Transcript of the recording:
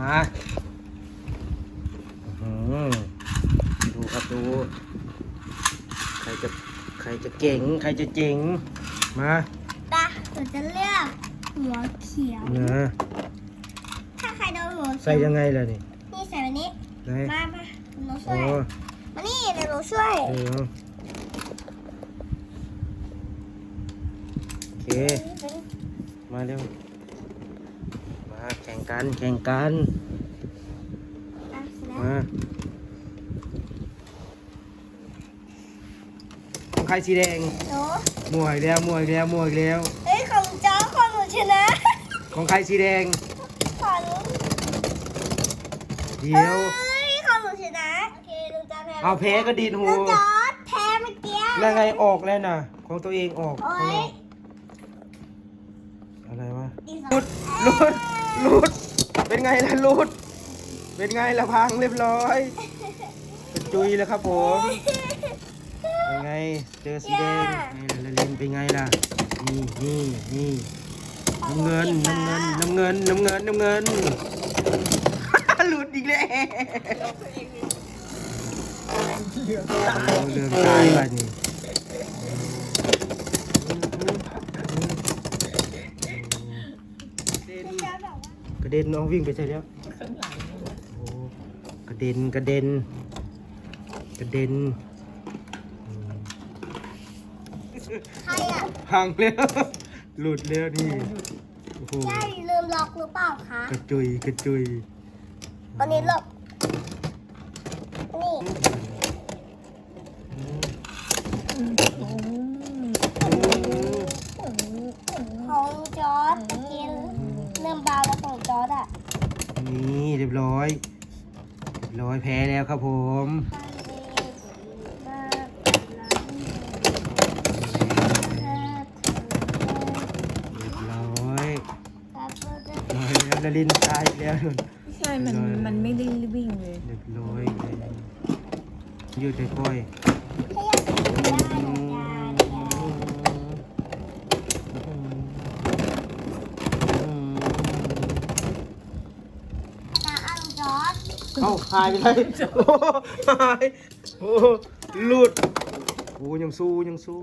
มาอื้อหือดูครับดู ใครจะใครจะเก่ง ใครจะเจ๋ง มาตาหนูจะเลือกหัวเขียว เนื้อถ้าใครโดนหัวเขีวใส่ยังไงล่ะนี่ นี่ใส่แบบนี้ ไหน มามาหนูช่โอ้วยมานี่เดี๋ยวหนูช่วย เออโอเค มาเร็วมา แข่งกันแข่งกันอะเสร็จแล้วมาของใครสีแดงหนูมวยแล้วมวยแล้วมวยแล้ว เอ้ยของจ้อของหนูชนะของใครสีแดงของหนูเดี๋ยวเอ้ยของหนูชนะ โอเคหนูจะแพ้เอาแพ้ก็ดีดหูหนูจอดแพ้เมื่อกี้แล้วไงออกแล้วน่ะ ของตัวเองออก โอ้ข้างนยอกอะไรวะดีสอหลุงดหลุด หลุด เป็นไงล่ะหลุด เป็นไงล่ะพังเรียบร้อยเป็นจุยแล้วครับผม เป็นไง เจอสีแดงไงล่ะละลินเป็นไงล่ะ นี่นี่นี่น้ำเงินน้ำเงินน้ำเงินน้ำเงินน้ำเงินหลุดอีกแล้วเอาเรื่องตายไปนี่ ก ระเด็นน้องวิ่งไปใช่แล้วโอ้กระเด็นกระเด็น กระเด็นอืมใครอะพังแล้ว หลุดแล้วนี่โอ้โหใช่ลืมล็อกหรือเปล่าคะกระจุยกระจุยตอนนี้ล็อกนี่ อืม ของจอร์ดตะกี้เริ่มเบา แล้วของจอร์ดอะนี่เรียบร้อยเรียบร้อยแพ้แล้วครับผมเรียบร้อยร้อยแล้วนารินตายอีกแล้วนุ่น ใช่ มันมันไม่ได้วิ่งเลย เรียบร้อยเลยยืดค่อยๆ เอาหายไปเลยโอ้หายโอ้หลุดโอ้ยังสู้ยังสู้